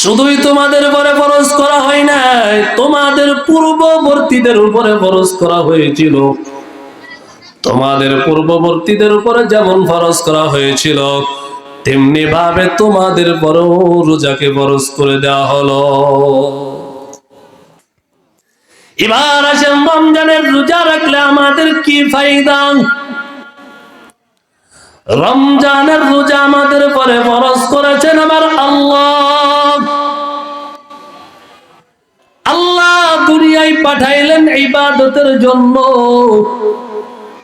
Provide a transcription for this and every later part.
শুধুই তোমাদের উপরে ফরজ করা হয় নাই, তোমাদের পূর্ববর্তীদের উপরে ফরজ করা হয়েছিল। তোমাদের পূর্ববর্তীদের উপরে যেমন ফরজ করা হয়েছিল তেমনি ভাবে তোমাদের বড় রোজাকে ফরজ করে দেওয়া হলো। এবার আসেন রমজানের রোজা রাখলে আমাদের কি ফায়দা? রমজানের রোজা আমাদের পরে ফরজ করেছেন আমার আল্লাহ। দুনিয়ায় পাঠাইলেন ইবাদতের জন্য।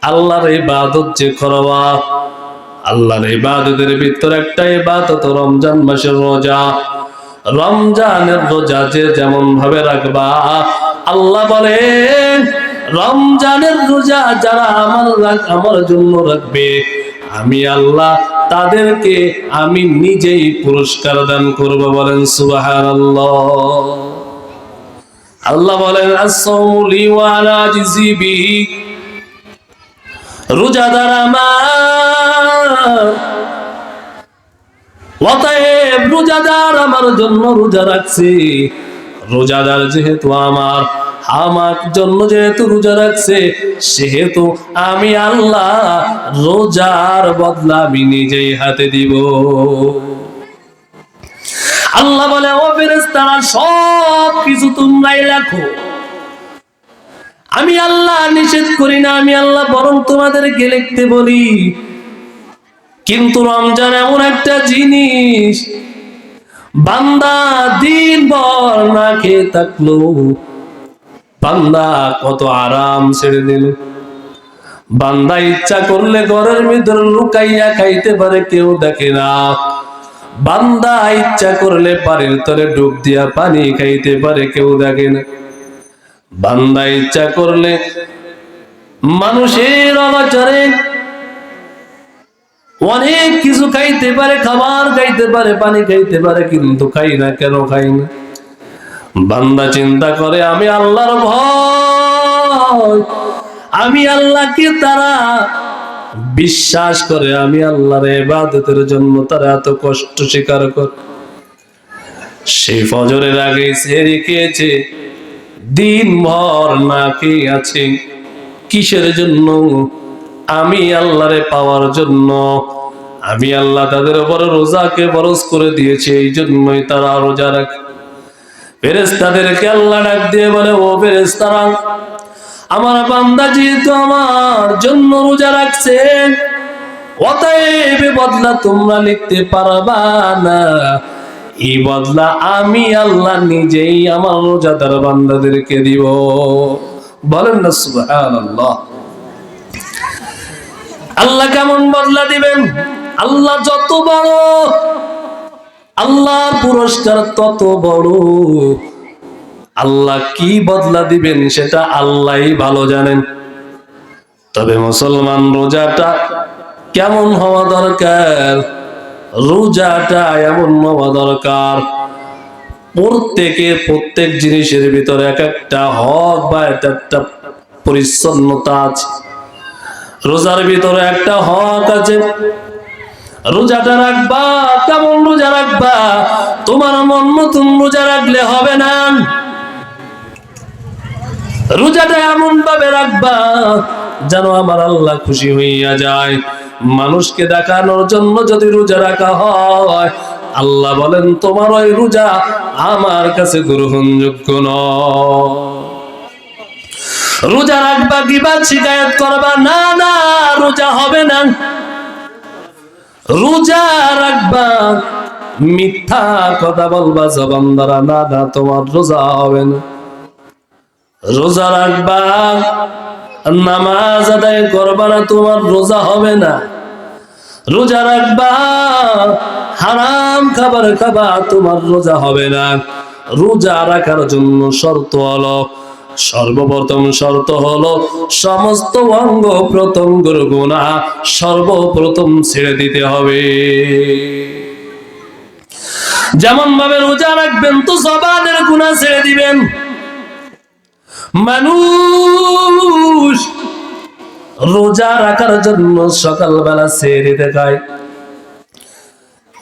আল্লাহর ইবাদত যে করবা আল্লাহর ইবাদতের ভিতর একটা ইবাদত রমজান মাসের রোজা। রমজানের রোজা যে যেমন ভাবে রাখবা, আল্লাহ বলেন, রমজানের রোজা যারা আমার আমার জন্য রাখবে, আমি আল্লাহ তাদেরকে আমি নিজেই পুরস্কার দান করব বলেন সুবহানাল্লাহ। আল্লাহ বলেন, আসসাউলি ওয়া আলা জিবি আমার। অতএব রোজাদার আমার জন্য রোজা রাখছি। রোজাদার যেহেতু আমার আমার জন্য যেহেতু রোজা রাখছে, সেহেতু আমি আল্লাহ রোজার বদলা আমি নিজেই হাতে দিব। আল্লাহ বলে, ও ফেরেশতারা সব কিছু তোমরাই রাখো আমি আল্লাহ নিষেধ করি না, আমি আল্লাহ বরং তোমাদেরকে লিখতে বলি। কিন্তু রমজান এমন একটা জিনিস, বান্দা দিন ভর না খেয়ে থাকল। বান্দা কত আরাম ছেড়ে দিল। বান্দা ইচ্ছা করলে ঘরের ভিতরে লুকাইয়া খাইতে পারে, কেউ দেখে না। বান্দা ইচ্ছা করলে পানির তলে ডুব দিয়া পানি খাইতে পারে, কেউ দেখে না। বান্দা ইচ্ছা করলে মানুষের অবাচারে অনেক কিছু খাইতে পারে, খাবার খাইতে পারে, পানি খাইতে পারে, কিন্তু খাই না, কেন খাই না? বান্দা চিন্তা করে, আমি আল্লাহর ভয়, আমি আল্লাহকে তারা বিশ্বাস করে আমি আল্লাহর ইবাদতের জন্য তারা এত কষ্ট স্বীকার করে সেই ফজরের আগে সেরি খেয়েছে দিন ভর না খেয়ে আছে। কিসের জন্য? আমি আল্লাহরে পাওয়ার জন্য। আমি আল্লাহ তাদের উপর রোজাকে বরস করে দিয়েছি, এই জন্যই তারা রোজা রাখে। ফেরেস্তাদেরকে আল্লাহ ডাক দিয়ে বলে, ও ফেরেস্তারা আমার বান্দা যেহেতু আমার জন্য রোজা রাখছেন অতএব বদলা তোমরা লিখতে পারবা না। এই বদলা আমি আল্লাহ নিজেই আমার রোজাদার বান্দাদেরকে দিব। বলেন না, সুবহানাল্লাহ। আল্লাহ কেমন বদলা দিবেন? আল্লাহ যত বড়, আল্লাহ পুরস্কার তত বড়। আল্লাহ কি বদলা দিবেন সেটা আল্লাহই ভালো জানেন। তবে মুসলমান রোজাটা কেমন হওয়া দরকার? রোজাটা এমন হওয়া দরকার। প্রত্যেকের প্রত্যেক জিনিসের ভিতরে এক একটা হক বা এক একটা পরিচ্ছন্নতা আছে। রোজার ভিতরে একটা হক আছে। রোজাটা রাখবা, কেমন রোজা রাখবা? তোমার মন মতন রোজা রাখলে হবে না। রোজাটা এমন ভাবে রাখবা যেন আমার আল্লাহ খুশি হইয়া যায়। মানুষকে দেখানোর জন্য যদি রোজা রাখা হয়, আল্লাহ বলেন, তোমার ওই রোজা আমার কাছে গ্রহণযোগ্য নয়। রোজা রাখবা গিবাদ শিকায়ত করবা, না না, রোজা হবে না। রোজা রাখবা, মিথ্যা কথা বলবা, জবান দ্বারা, না না, তোমার রোজা হবে না। রোজা রাখবা। নামাজ আদায় করবা না, তোমার রোজা হবে না। রোজা রাখবা, হারাম খাবার খাবা, তোমার রোজা হবে না। রোজা রাখার জন্য শর্ত হলো, সর্বপ্রথম শর্ত হলো, সমস্ত অঙ্গ প্রত্যঙ্গর গুণা সর্বপ্রথম ছেড়ে দিতে হবে। যেমন ভাবে রোজা রাখবেন, তো জবানের গুণা ছেড়ে দিবেন। মানুষ রোজা রাখার জন্য সকালবেলা সেরে দেখায়।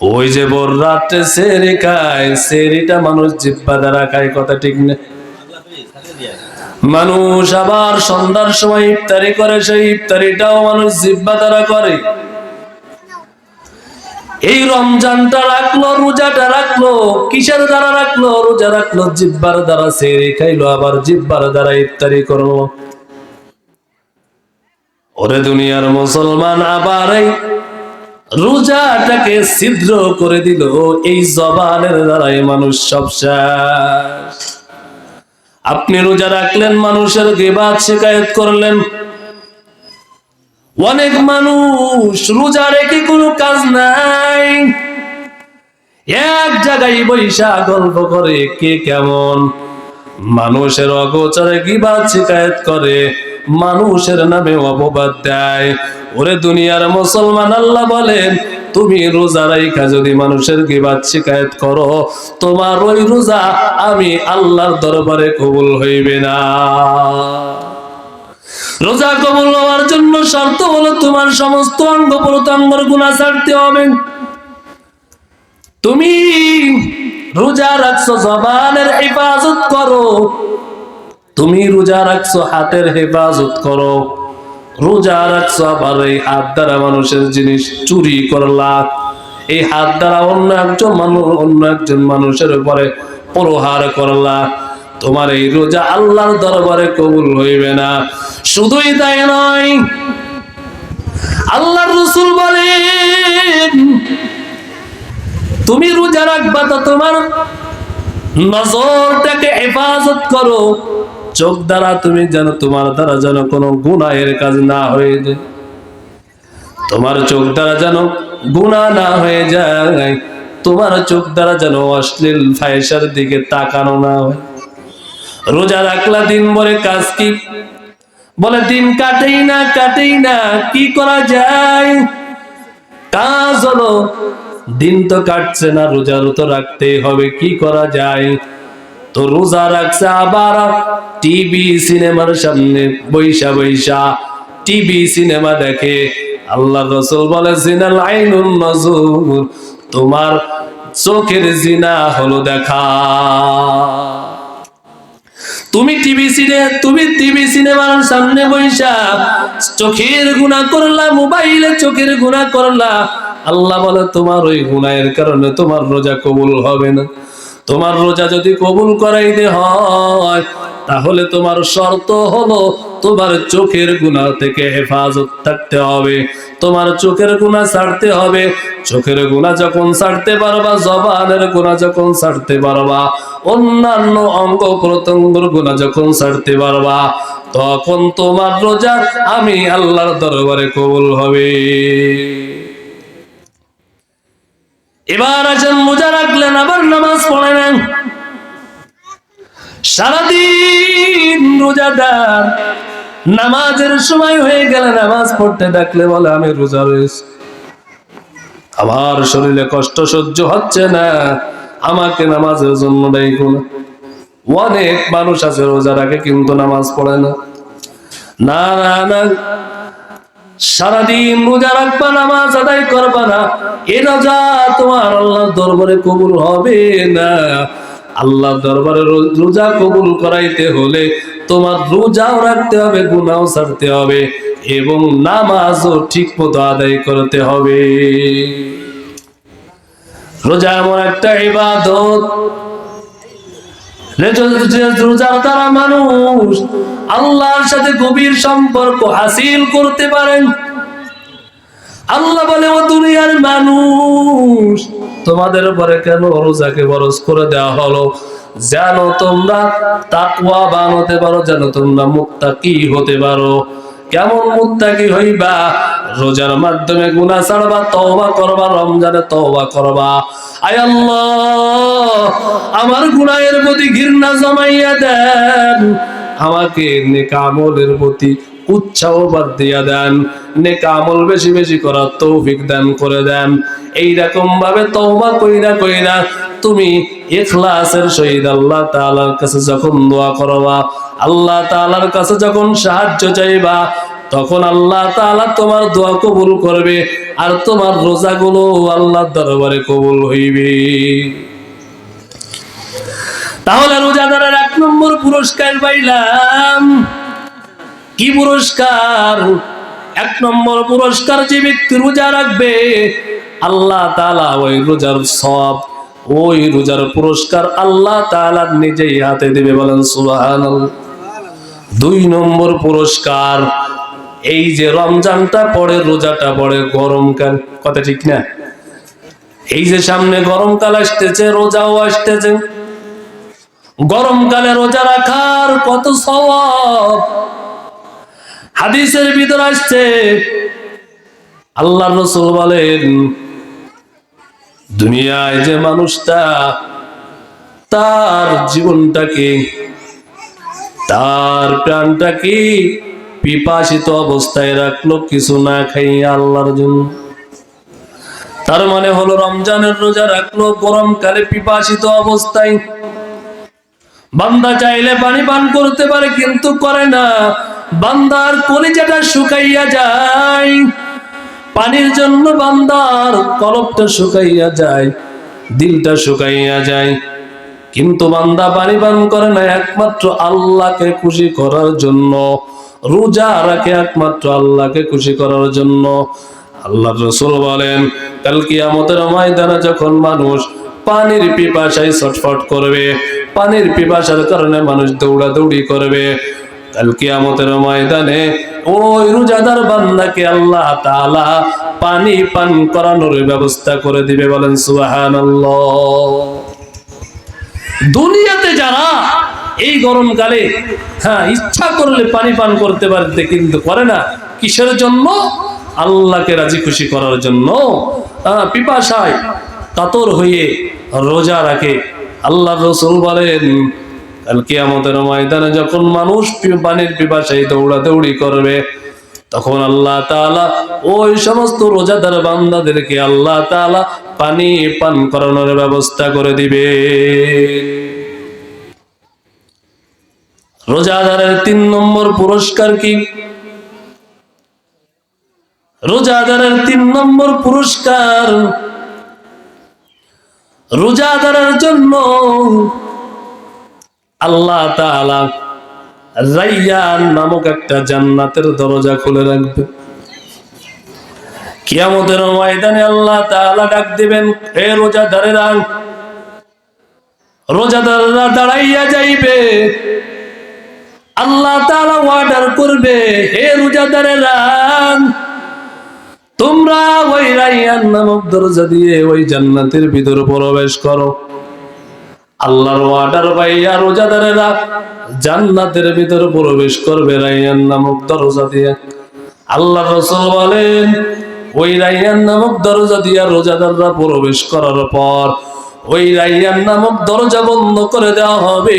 ওই যে ভোর রাত্রে সেরে খায়, সেরিটা মানুষ জিব্বা দ্বারা খায়, কথা ঠিক না। মানুষ আবার সন্ধ্যার সময় ইফতারি করে, সেই ইফতারিটাও মানুষ জিব্বা দ্বারা করে। এই রমজানটা রাখল, রোজাটা রাখল, কিসের দ্বারা রাখল? রোজা রাখল, জিব্বার দ্বারা সেরে খাইলো, আবার জিব্বার দ্বারা ইফতারি করল। ওরে দুনিয়ার মুসলমান আবার এই রোজাটাকে ছিদ্র করে দিল, এই জবানের দ্বারাই মানুষ সব আপনি রোজা রাখলেন, মানুষের গেবাদ শিকায়ত করলেন অনেক মানুষ রোজা রেখে কোনো কাজ নাই। এক জায়গায় বৈশা গল্প করে কে কেমন? মানুষের অগোচরে গিবাদ শিকায়ত করে, মানুষের নামে অপবাদ দেয়। ওরে দুনিয়ার মুসলমান আল্লাহ বলেন, তুমি রোজা রাইখা যদি মানুষের গিবাদ শিকায়ত করো, তোমার ওই রোজা আমি আল্লাহর দরবারে কবুল হইবে না। রোজা কবল হওয়ার জন্য শর্ত হলো তোমার সমস্ত অঙ্গ প্রত্যঙ্গর গুণা ছাড়তে হবে। তুমি রোজা রাখছো, জবানের হেফাজত করো। তুমি রোজা রাখছো, হাতের হেফাজত করো। রোজা রাখছো আবার এই হাত দ্বারা মানুষের জিনিস চুরি করলা। এই হাত দ্বারা অন্য একজন মানুষ, অন্য একজন মানুষের উপরে প্রহার করলা। তোমার এই রোজা আল্লাহর দরবারে কবুল হইবে না। শুধুই তাই নয়। আল্লাহর রসুল বলেন, তুমি রোজা রাখবা তো তোমার নজরটাকে হেফাজত করো। চোখ দ্বারা তুমি যেন তোমার দ্বারা যেন কোনো গুনাহের কাজ না হয়ে যায়। তোমার চোখ দ্বারা যেন গুণা না হয়ে যায়। তোমার চোখ দ্বারা যেন অশ্লীল ফায়সার দিকে তাকানো না হয়। রোজা রাখলা দিন ভরে কাজ কি? বলে, দিন কাটেই না কাটেই না, কি করা যায়? কাজ হলো, দিন তো কাটছে না রোজারও তো রাখতেই হবে, কি করা যায়? তো রোজা রাখছে আবার টিভি, সিনেমার সামনে বৈশা বৈশা, টিভি, সিনেমা দেখে। আল্লাহ রসুল বলে জিনা লাইনুন নজর, তোমার চোখের জিনা হলো দেখা। তুমি টিভি সিনে, তুমি টিভি সিনেমার সামনে বৈশা। চোখের গুণা করলা, মোবাইলে চোখের গুণা করলা। আল্লাহ বলে, তোমার ওই গুণায়ের কারণে তোমার রোজা কবুল হবে না। তোমার রোজা যদি কবুল করাইতে হয়, তাহলে তোমার শর্ত হলো, তোমার চোখের গুণা থেকে হেফাজত থাকতে হবে। তোমার চোখের গুণা ছাড়তে হবে। চোখের গুণা যখন ছাড়তে পারবা, জবানের গুণা যখন ছাড়তে পারবা, অন্যান্য অঙ্গ প্রত্যঙ্গর গুণা যখন ছাড়তে পারবা, তখন তোমার রোজা আমি আল্লাহর দরবারে কবুল হবে। এবার আছেন রোজা রাখলেন, আবার নামাজ পড়ে নেন সারাদিন রোজাদার। নামাজের সময় হয়ে গেলে নামাজ পড়তে ডাকলে বলে, আমি রোজা রয়েছি। আমার শরীরে কষ্ট সহ্য হচ্ছে না। আমাকে নামাজের জন্য দেখুন অনেক মানুষ আছে রোজা রাখে কিন্তু নামাজ পড়ে না। না না না। সারাদিন রোজা রাখবা, নামাজ আদায় করবা না। এ রোজা তোমার আল্লাহ দরবারে কবুল হবে না। আল্লাহর দরবারে রোজা কবুল করাইতে হলে তোমার রোজাও রাখতে হবে গুনাও ছাড়তে হবে এবং নামাজও ঠিক মতো আদায় করতে হবে। রোজা এমন একটা ইবাদত। রোজার দ্বারা মানুষ আল্লাহর সাথে গভীর সম্পর্ক হাসিল করতে পারেন। আল্লাহ বলে, ও দুনিয়ার মানুষ তোমাদের উপরে কেন রোজাকে বরজ করে দেওয়া হলো? যেন তোমরা তাকওয়া বান হতে পারো, যেন তোমরা মুত্তাকি হতে পারো। কেমন মুত্তাকি হইবা? রোজার মাধ্যমে গুনাহ ছাড়বা, তওবা করবা, রমজানে তওবা করবা। আয় আল্লাহ, আমার গুনাহের প্রতি ঘৃণা জমাইয়া দেন। আমাকে নেক আমলের প্রতি উৎসাহ বাদ দিয়া দেন। নেক আমল বেশি বেশি করার তৌফিক দান করে দেন। এইরকম ভাবে তওবা কইরা কইরা তুমি ইখলাসের সহিত আল্লাহ তাআলার কাছে যখন দোয়া করবা, আল্লাহ তাআলার কাছে যখন সাহায্য চাইবা, তখন আল্লাহ তাআলা তোমার দোয়া কবুল করবে আর তোমার রোজাগুলো আল্লাহর দরবারে কবুল হইবে। তাহলে রোজাদারের এক নম্বর পুরস্কার পাইলাম। কি পুরস্কার? এক নম্বর পুরস্কার যে ব্যক্তি রোজা রাখবে, আল্লাহ তালা ওই রোজার সব ওই রোজার পুরস্কার আল্লাহ তালা নিজেই হাতে দেবে বলেন সুবহানাল্লাহ। দুই নম্বর পুরস্কার, এই যে রমজানটা পড়ে, রোজাটা পড়ে গরমকাল কথা ঠিক না? এই যে সামনে গরমকাল আসতেছে, রোজাও আসতেছে। গরমকালে রোজা রাখার কত সওয়াব? হাদিসের ভিতর আসছে আল্লাহ রসুল বলেন, দুনিয়ায় যে মানুষটা তার জীবনটাকে, তার প্রাণটাকে পিপাসিত অবস্থায় রাখল, কিছু না খাইয়া আল্লাহর জন্য। তার মানে হলো রমজানের রোজা রাখল, গরমকালে পিপাসিত অবস্থায় বান্দা চাইলে পানি পান করতে পারে, কিন্তু করে না। বান্দার কলিজাটা শুকাইয়া যায়। পানির জন্য বান্দার কলপটা শুকাইয়া যায়, দিলটা শুকাইয়া যায়। কিন্তু বান্দা পানি পান করে না, একমাত্র আল্লাহকে খুশি করার জন্য। রোজা রাখে একমাত্র আল্লাহকে খুশি করার জন্য। আল্লাহ রসুল বলেন, কাল কিয়ামতের ময়দানে যখন মানুষ পানির পিপাসায় ছটফট করবে পানির পিপাসার কারণে মানুষ দৌড়াদৌড়ি করবে। কাল কিয়ামতের ময়দানে ওই রোজাদার বান্দাকে আল্লাহ তাআলা পানি পান করানোর ব্যবস্থা করে দিবে বলেন সুবহানাল্লাহ। দুনিয়াতে যারা এই গরমকালে হ্যাঁ ইচ্ছা করলে পানি পান করতে পারতে কিন্তু করে না, কিসের জন্য? আল্লাহকে রাজি খুশি করার জন্য। পিপাসায় কাতর হয়ে রোজা রাখে। আল্লাহ রসুল বলেন কালকে আমাদের ময়দানে যখন মানুষ পানির পিপাসায় দৌড়াদৌড়ি করবে, তখন আল্লাহ তাআলা ওই সমস্ত রোজাদার বান্দাদেরকে আল্লাহ তাআলা পানি পান করানোর ব্যবস্থা করে দিবে। রোজাদারের তিন নম্বর পুরস্কার কি? রোজাদারের তিন নম্বর পুরস্কার রোজাদারের জন্য আল্লাহ রাইয়ান নামক একটা জান্নাতের দরজা খুলে রাখবে। কিয়ামতের ময়দানে আল্লাহ তাআলা ডাক দিবেন, হে রোজাদারেরা, রোজাদাররা দাঁড়াইয়া যাইবে। আল্লাহ তাআলা অর্ডার করবে, হে রোজাদারেরা তোমরা ওই রাইয়ান নামক দরজা দিয়ে ওই জান্নাতের ভিতর প্রবেশ করো। আল্লাহর ওয়ার্ডার পাইয়া রোজাদারেরা জান্নাতের ভিতর প্রবেশ করবে রাইয়ান নামক দরজা দিয়ে। আল্লাহ রসুল বলেন, ওই রাইয়ান নামক দরজা দিয়া রোজাদাররা প্রবেশ করার পর ওই রাইয়ান নামক দরজা বন্ধ করে দেওয়া হবে।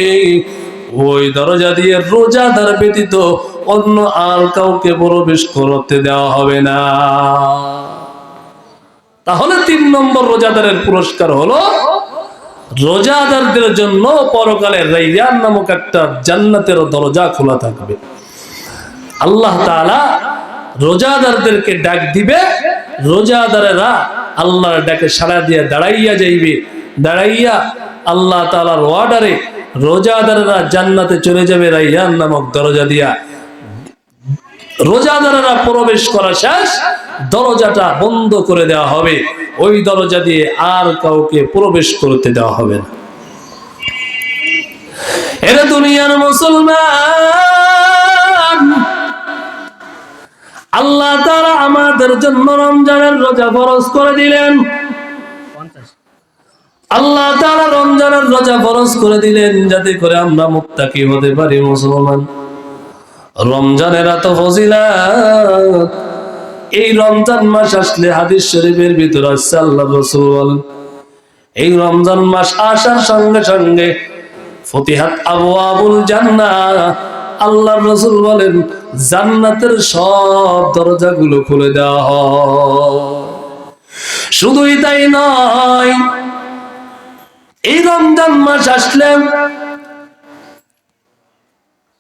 ওই দরজা দিয়ে রোজাদার ব্যতীত অন্য আর কাউকে প্রবেশ করতে দেওয়া হবে না। তাহলে তিন নম্বর রোজাদারের পুরস্কার হলো রোজাদারদের জন্য পরকালে রাইয়ান নামক একটা জান্নাতের দরজা খোলা থাকবে। আল্লাহ তাআলা রোজাদারদেরকে ডাক দিবে, রোজাদারেরা আল্লাহর ডাকে সাড়া দিয়ে দাঁড়াইয়া যাইবে। দাঁড়াইয়া আল্লাহ তাআলার অর্ডারে রোজাদারেরা জান্নাতে চলে যাবে রাইয়ান নামক দরজা দিয়া। রোজাদারেরা প্রবেশ করা শেষ, দরজাটা বন্ধ করে দেওয়া হবে। ওই দরজা দিয়ে আর কাউকে প্রবেশ করতে দেওয়া হবে না। এরা দুনিয়ার মুসলমান, আল্লাহ তারা আমাদের জন্য রমজানের রোজা ফরজ করে দিলেন। আল্লাহ তারা রমজানের রোজা ফরজ করে দিলেন যাতে করে আমরা মুত্তাকি হতে পারি মুসলমান। রমজানের এত ফজিলাত। এই রমজান মাস আসলে হাদিস শরীফের ভিতর আসছে আল্লাহ রসুল। এই রমজান মাস আসার সঙ্গে সঙ্গে ফতিহাত আবু আবুল জান্না আল্লাহ রসুল বলেন, জান্নাতের সব দরজাগুলো খুলে দেওয়া হয়। শুধুই তাই নয় এই রমজান মাস আসলে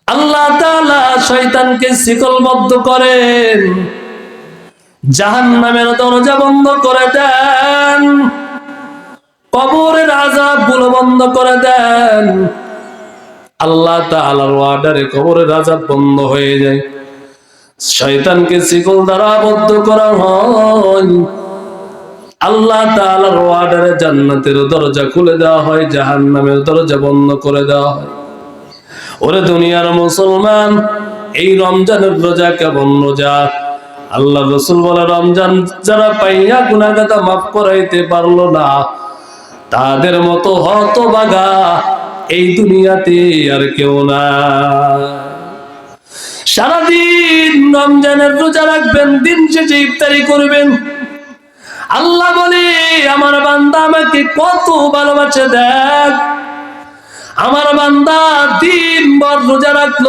আল্লাহ তাআলা শয়তানকে শিকলবদ্ধ করেন জাহান নামের দরজা বন্ধ করে দেন, কবরের আজাবগুলো বন্ধ করে দেন। আল্লাহ তাআলার ওয়ার্ডারে কবরের আজাব বন্ধ হয়ে যায়। শয়তানকে শিকল দ্বারা আবদ্ধ করা হয়। আল্লাহ ওয়ার্ডারে জান্নাতের দরজা খুলে দেওয়া হয়, জাহান্নামের দরজা বন্ধ করে দেওয়া হয়। ওরে দুনিয়ার মুসলমান, এই রমজানের রোজা কেমন রোজা? আল্লাহ রসুল বলে, রমজান যারা পাইয়া গুনাগাতা মাফ করাইতে পারল না, তাদের মতো হতবাগা এই দুনিয়াতে আর কেউ না সারাদিন রমজানের রোজা রাখবেন, দিন শেষে ইফতারি করবেন আল্লাহ বলে, আমার বান্দা আমাকে কত ভালোবাসে দেখ। আমার বান্দা দিন ভর রোজা রাখল,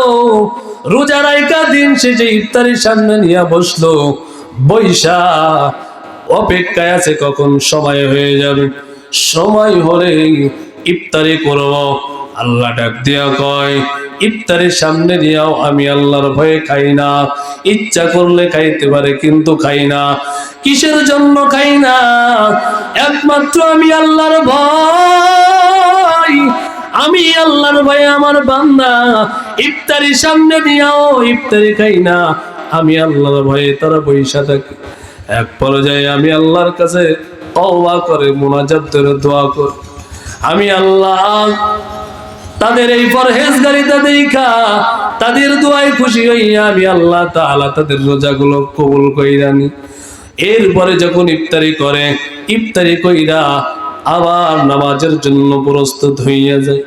রোজা রাইকা দিন সে যে ইফতারির সামনে নিয়ে বসল। বৈশা, অপেক্ষায় আছে কখন সময় হয়ে যাবে? সময় হলে ইফতারি করব। আল্লাহ ডাক দিয়া কয় ইফতারির সামনে দিয়াও আমি আল্লাহর ভয়ে খাই না। ইচ্ছা করলে খাইতে পারে কিন্তু খাই না। কিসের জন্য খাই না? একমাত্র আমি আল্লাহর ভয়। আমি আল্লাহর ভয়ে আমার বান্দা। ইফতারি সামনে দিয়াও ইফতারি খাই না। আমি আল্লাহর ভয়ে তারা বৈশা থাকি। এক পর্যায়ে আমি আল্লাহর কাছে তওবা করে মোনাজাত করে দোয়া করি। আমি আল্লাহ তাদের এই পরহেজগারিতা দেখা, তাদের দোয়ায় খুশি হইয়া আমি আল্লাহ তাআলা তাদের রোজাগুলো কবুল কইরানি এরপরে যখন ইফতারি করে, ইফতারি কইরা আবার নামাজের জন্য প্রস্তুত হইয়া যায়।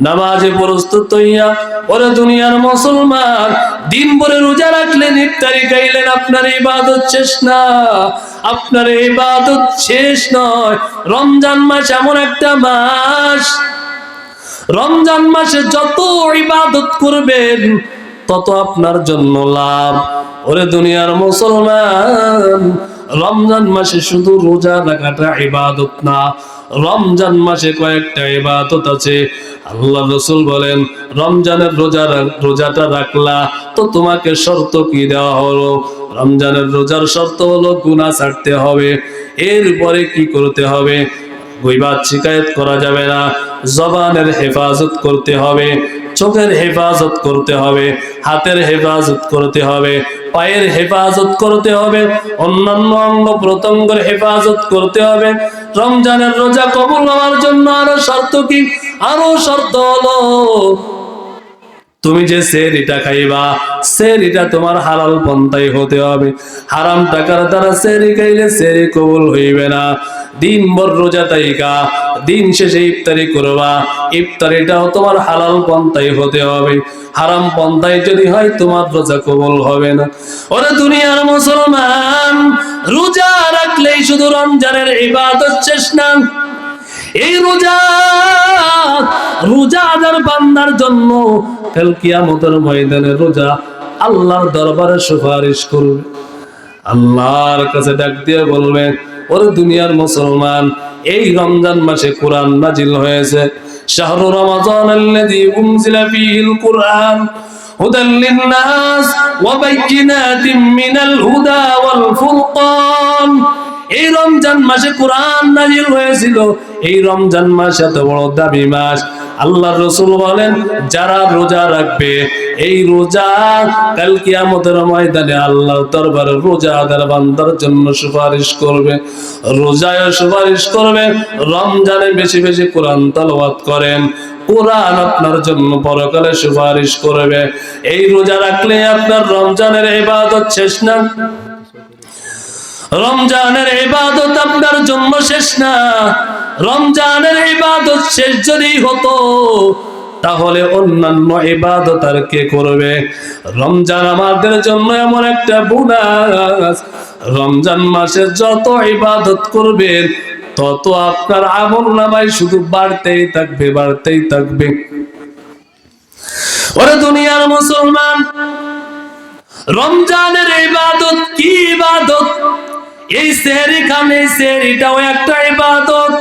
নামাজে প্রস্তুত হইয়া, ওরে দুনিয়ার মুসলমান, দিন ভরে রোজা রাখলেন, ইফতারি খাইলেন, আপনার ইবাদত শেষ না। আপনার ইবাদত শেষ নয়। রমজান মাস এমন একটা মাস রমজান মাসে যত ইবাদত করবেন, তত আপনার জন্য লাভ। ওরে দুনিয়ার মুসলমান, রমজান মাসে শুধু রোজা রাখাটা ইবাদত না, রমজান মাসে কয়েকটা ইবাদত আছে। আল্লাহ রসুল বলেন, রমজানের রোজা রোজাটা রাখলা, তো তোমাকে শর্ত কি দেওয়া হলো? রমজানের রোজার শর্ত হলো গুনাহ ছাড়তে হবে, এরপরে কি করতে হবে? গইবাদ শিকায়ত করা যাবে না। জবানের হেফাজত করতে হবে, চোখের হেফাজত করতে হবে, হাতের হেফাজত করতে হবে, পায়ের হেফাজত করতে হবে, অন্যান্য অঙ্গ প্রত্যঙ্গের হেফাজত করতে হবে। রমজানের রোজা কবুল হওয়ার জন্য আরও শর্ত কি? আরও শর্ত হলো তুমি যে সেরিটা খাইবা, সেরিটা তোমার হালাল পন্থাই হতে হবে। হারাম টাকার দ্বারা সেরি খাইলে সেরি কবুল হইবে না। দিন ভর রোজা তাইকা, দিন শেষে ইফতারি করবা, ইফতারিটাও তোমার হালাল পন্থাই হতে হবে। হারাম পন্থায় যদি হয়, তোমার রোজা কবুল হবে না। ওরে দুনিয়ার মুসলমান, রোজা রাখলেই শুধু রমজানের ইবাদত শেষ না। এই রোজা রোজাদার বান্দার জন্য কিয়ামতের ময়দানে রোজা আল্লাহর দরবারে সুপারিশ করবে। আল্লাহর কাছে ডাক দিয়ে বলবে, ওরে দুনিয়ার মুসলমান, এই রমজান মাসে কোরআন নাজিল হয়েছে। শাহরু রমাজান আল্লাযী উনজিলা ফীহিল কুরআন হুদাল লিন-নাস ওয়া বাইয়িনাতিন মিনাল হুদা ওয়াল ফুরকান। এই রমজান মাসে কোরআন নাজিল হয়েছিল। এই রমজান মাস এত বড় দামি মাস। আল্লাহ রসুল বলেন, যারা রোজা রাখবে, এই রোজা কাল কিয়ামতের ময়দানে আল্লাহর দরবারে রোজা আদার বান্দার জন্য সুপারিশ করবে। রোজায় সুপারিশ করবে, রমজানে বেশি বেশি কোরআন তালাওয়াত করেন। কোরআন আপনার জন্য পরকালে সুপারিশ করবে। এই রোজা রাখলে আপনার রমজানের ইবাদত শেষ না? রমজানের ইবাদত আপনার জন্য শেষ না। রমজানের ইবাদত শেষ যদি হতো, তাহলে অন্যান্য ইবাদত আর কে করবে? রমজান আমাদের জন্য এমন একটা বোনাস। রমজান মাসে যত ইবাদত করবেন, তত আপনার আমল নামায় শুধু বাড়তেই থাকবে বাড়তেই থাকবে। ওরে দুনিয়ার মুসলমান, রমজানের ইবাদত কি ইবাদত? এই সেহরি খানে সেহরিটাও একটা ইবাদত।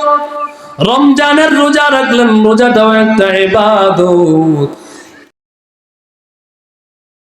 রমজানের রোজা রাখলেন রোজাটাও একটা ইবাদত।